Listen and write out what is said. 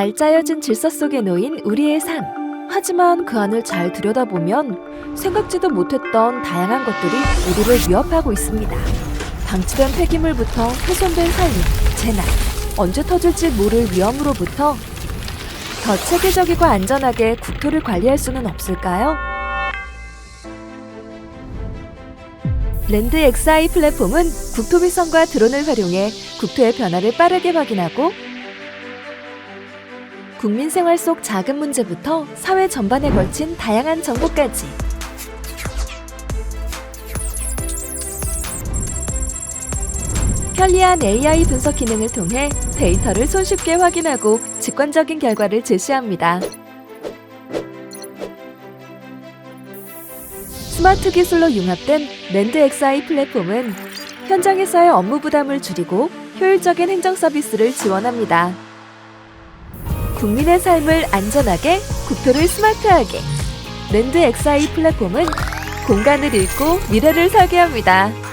잘 짜여진 질서 속에 놓인 우리의 삶. 하지만 그 안을 잘 들여다보면 생각지도 못했던 다양한 것들이 우리를 위협하고 있습니다. 방치된 폐기물부터 훼손된 살림, 재난, 언제 터질지 모를 위험으로부터 더 체계적이고 안전하게 국토를 관리할 수는 없을까요? 랜드 XI 플랫폼은 국토위성과 드론을 활용해 국토의 변화를 빠르게 확인하고 국민 생활 속 작은 문제부터 사회 전반에 걸친 다양한 정보까지 편리한 AI 분석 기능을 통해 데이터를 손쉽게 확인하고 직관적인 결과를 제시합니다. 스마트 기술로 융합된 랜드 XI 플랫폼은 현장에서의 업무 부담을 줄이고 효율적인 행정 서비스를 지원합니다. 국민의 삶을 안전하게, 국토를 스마트하게. 랜드 XI 플랫폼은 공간을 읽고 미래를 설계합니다.